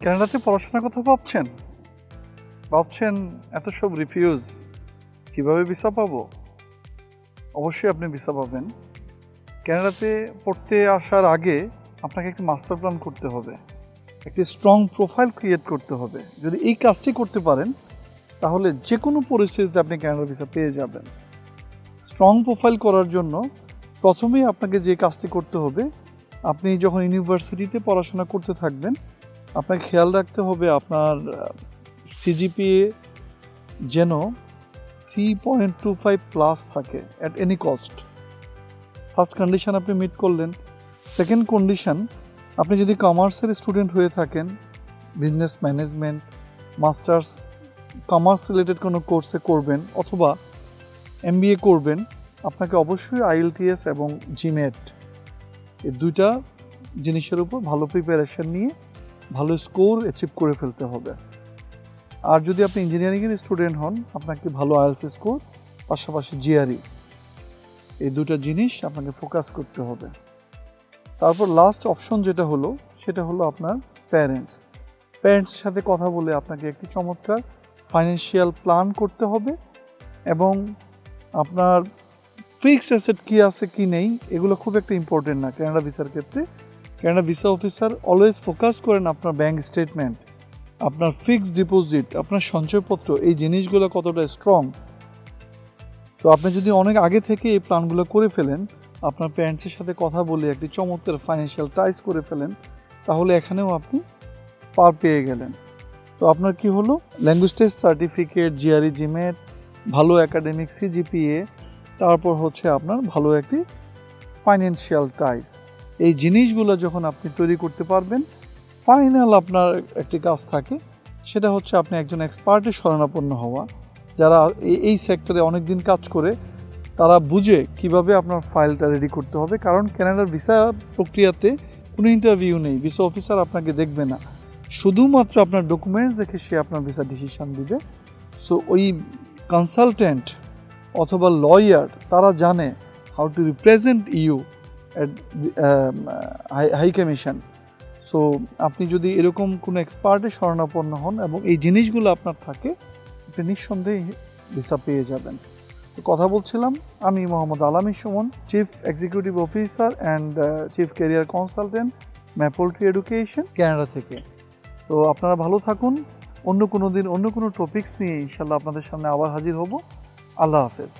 কানাডাতে পড়াশোনার কথা ভাবছেন। ভাবছেন এত সব রিফিউজ কীভাবে ভিসা পাবো? অবশ্যই আপনি ভিসা পাবেন। ক্যানাডাতে পড়তে আসার আগে আপনাকে একটি মাস্টার প্ল্যান করতে হবে। একটি স্ট্রং প্রোফাইল ক্রিয়েট করতে হবে। যদি এই কাজটি করতে পারেন, তাহলে যে কোনো পরিস্থিতিতে আপনি কানাডা ভিসা পেয়ে যাবেন। স্ট্রং প্রোফাইল করার জন্য প্রথমেই আপনাকে যে কাজটি করতে হবে, আপনি যখন ইউনিভার্সিটিতে পড়াশোনা করতে থাকবেন আপনাকে খেয়াল রাখতে হবে আপনার সিজিপিএ যেন three point two five plus থাকে at any cost first condition আপনি মিট করলেন। সেকেন্ড কন্ডিশন আপনি যদি কমার্সের স্টুডেন্ট হয়ে থাকেন business management masters commerce related কোনো কোর্সে করবেন অথবা এমবিএ করবেন, আপনাকে অবশ্যই আইএলটিএস এবং জিমেট এই দুইটা জিনিসের উপর ভালো প্রিপারেশন নিয়ে ভালো স্কোর অ্যাচিভ করে ফেলতে হবে। আর যদি আপনি ইঞ্জিনিয়ারিংয়ের স্টুডেন্ট হন, আপনাকে ভালো আইএলস স্কোর পাশাপাশি জিআরই এই দুটো জিনিস আপনাকে ফোকাস করতে হবে। তারপর লাস্ট অপশন যেটা হলো, সেটা হলো আপনার প্যারেন্টস প্যারেন্টসের সাথে কথা বলে আপনাকে একটি চমৎকার ফাইন্যান্সিয়াল প্ল্যান করতে হবে এবং আপনার ফিক্সড অ্যাসেট কী আছে, কি নেই, এগুলো খুব একটা ইম্পর্টেন্ট না কানাডা ভিসার ক্ষেত্রে। Canada visa officer always focus করেন আপনার ব্যাংক স্টেটমেন্ট আপনার ফিক্সড ডিপোজিট আপনার সঞ্চয়পত্র, এই জিনিসগুলো কতটা স্ট্রং তো আপনি যদি অনেক আগে থেকে এই প্ল্যানগুলো করে ফেলেন, আপনার প্যারেন্টসের সাথে কথা বলে একটি চমৎকার ফাইন্যান্সিয়াল টাইস করে ফেলেন, তাহলে এখানেও আপনি পার পেয়ে গেলেন। তো আপনার কি হলো? Language test certificate GRE GMAT ভালো একাডেমিক সিজিপিএ তারপর হচ্ছে আপনার ভালো একটি ফাইন্যান্সিয়াল টাইস এই জিনিসগুলো যখন আপনি তৈরি করতে পারবেন ফাইনাল আপনার একটি কাজ থাকে, সেটা হচ্ছে আপনি একজন এক্সপার্টের শরণাপন্ন হওয়া। যারা এই- সেক্টরে অনেক দিন কাজ করে, তারা বুঝে কীভাবে আপনার ফাইলটা রেডি করতে হবে। কারণ ক্যানাডার ভিসা প্রক্রিয়াতে কোনো ইন্টারভিউ নেই ভিসা অফিসার আপনাকে দেখবে না। শুধুমাত্র আপনার ডকুমেন্টস দেখে সে আপনার ভিসা ডিসিশান দিবে। সো ওই কনসালটেন্ট অথবা লয়ার তারা জানে how to represent you high commission so আপনি যদি এরকম কোনো এক্সপার্টের শরণাপন্ন হন এবং এই জিনিসগুলো আপনার থাকে, আপনি নিঃসন্দেহে ভিসা পেয়ে যাবেন। কথা বলছিলাম, আমি Mohammad Alami Suman chief executive officer and chief career consultant Mapletree education Canada থেকে। তো আপনারা ভালো থাকুন, অন্য কোনো দিন অন্য কোনো টপিকস নিয়ে ইনশাল্লাহ আপনাদের সামনে আবার হাজির হব। আল্লাহ হাফেজ।